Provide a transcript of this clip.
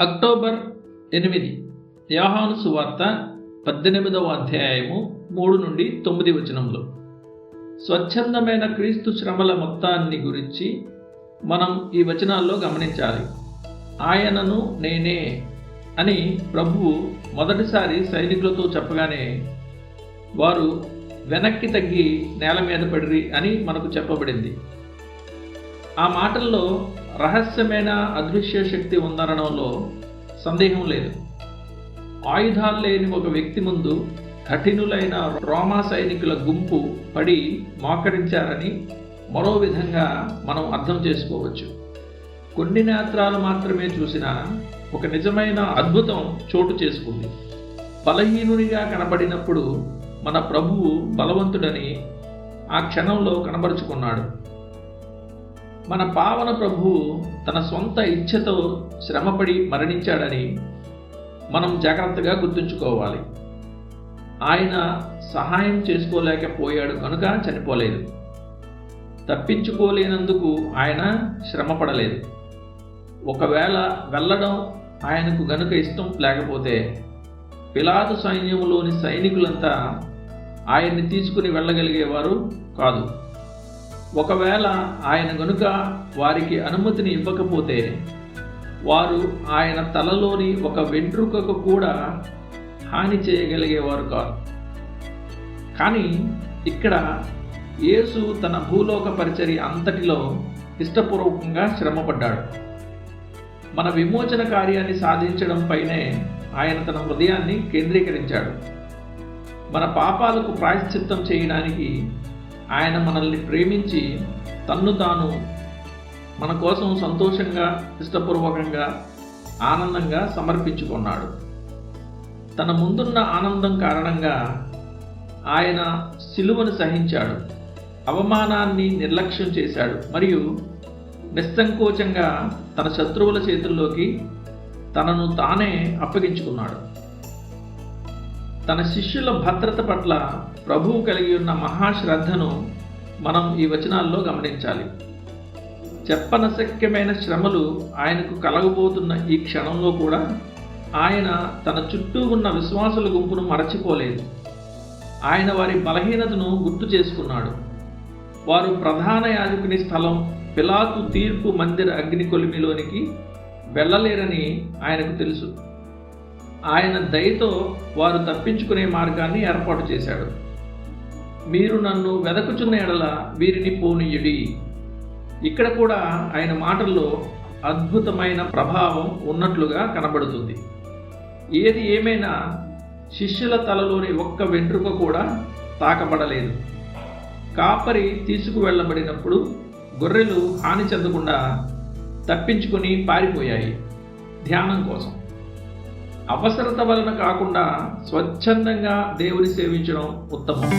October ఎనిమిది యాహాను సువార్త పద్దెనిమిదవ అధ్యాయము మూడు నుండి తొమ్మిది వచనంలో స్వచ్ఛందమైన క్రీస్తు శ్రమల మొత్తాన్ని గురించి మనం ఈ వచనాల్లో గమనించాలి. ఆయనను నేనే అని ప్రభువు మొదటిసారి సైనికులతో చెప్పగానే వారు వెనక్కి తగ్గి నేల మీద పడిరి అని మనకు చెప్పబడింది. ఆ మాటల్లో రహస్యమైన అదృశ్య శక్తి ఉందనడంలో సందేహం లేదు. ఆయుధాలు లేని ఒక వ్యక్తి ముందు కఠినులైన రోమా సైనికుల గుంపు పడి మోకరించారని మరో విధంగా మనం అర్థం చేసుకోవచ్చు. కొన్ని నేత్రాలు మాత్రమే చూసిన ఒక నిజమైన అద్భుతం చోటు చేసుకుంది. బలహీనునిగా కనబడినప్పుడు మన ప్రభువు బలవంతుడని ఆ క్షణంలో కనబరుచుకున్నాడు. మన పావన ప్రభువు తన సొంత ఇచ్ఛతో శ్రమపడి మరణించాడని మనం జాగ్రత్తగా గుర్తుంచుకోవాలి. ఆయన సహాయం చేసుకోలేకపోయాడు కనుక చనిపోలేదు. తప్పించుకోలేనందుకు ఆయన శ్రమపడలేదు. ఒకవేళ వెళ్ళడం ఆయనకు గనుక ఇష్టం లేకపోతే పిలాదు సైన్యంలోని సైనికులంతా ఆయన్ని తీసుకుని వెళ్ళగలిగేవారు కాదు. ఒకవేళ ఆయన గనుక వారికి అనుమతిని ఇవ్వకపోతే వారు ఆయన తలలోని ఒక వెంట్రుకకు కూడా హాని చేయగలిగేవారు కాదు కానీ ఇక్కడ యేసు తన భూలోక పరిచర్య అంతటిలో ఇష్టపూర్వకంగా శ్రమపడ్డాడు. మన విమోచన కార్యాన్ని సాధించడం పైనే ఆయన తన హృదయాన్ని కేంద్రీకరించాడు. మన పాపాలకు ప్రాయశ్చిత్తం చేయడానికి ఆయన మనల్ని ప్రేమించి తన్ను తాను మన కోసం సంతోషంగా ఇష్టపూర్వకంగా ఆనందంగా సమర్పించుకున్నాడు. తన ముందున్న ఆనందం కారణంగా ఆయన సిలువను సహించాడు. అవమానాన్ని నిర్లక్ష్యం చేశాడు. మరియు నిస్సంకోచంగా తన శత్రువుల చేతుల్లోకి తనను తానే అప్పగించుకున్నాడు. తన శిష్యుల భద్రత పట్ల ప్రభువు కలిగి ఉన్న మహాశ్రద్ధను మనం ఈ వచనాల్లో గమనించాలి. చెప్పనశక్యమైన శ్రమలు ఆయనకు కలగబోతున్న ఈ క్షణంలో కూడా ఆయన తన చుట్టూ ఉన్న విశ్వాసుల గుంపును మరచిపోలేదు. ఆయన వారి బలహీనతను గుర్తు చేసుకున్నాడు. వారు ప్రధాన యాజకుని స్థలం పిలాతు తీర్పు మందిర అగ్ని కొలిమిలోనికి వెళ్ళలేరని ఆయనకు తెలుసు. ఆయన దయతో వారు తప్పించుకునే మార్గాన్ని ఏర్పాటు చేశాడు. మీరు నన్ను వెదకుచున్న ఎడల వీరిని పోనీయుడి. ఇక్కడ కూడా ఆయన మాటల్లో అద్భుతమైన ప్రభావం ఉన్నట్లుగా కనబడుతుంది. ఏది ఏమైనా శిష్యుల తలలోని ఒక్క వెంట్రుక కూడా తాకబడలేదు. కాపరి తీసుకువెళ్ళబడినప్పుడు గొర్రెలు హాని చెందకుండా తప్పించుకొని పారిపోయాయి ధ్యానం కోసం. అవసరత వలన కాకుండా స్వచ్ఛందంగా దేవుని సేవించడం ఉత్తమం.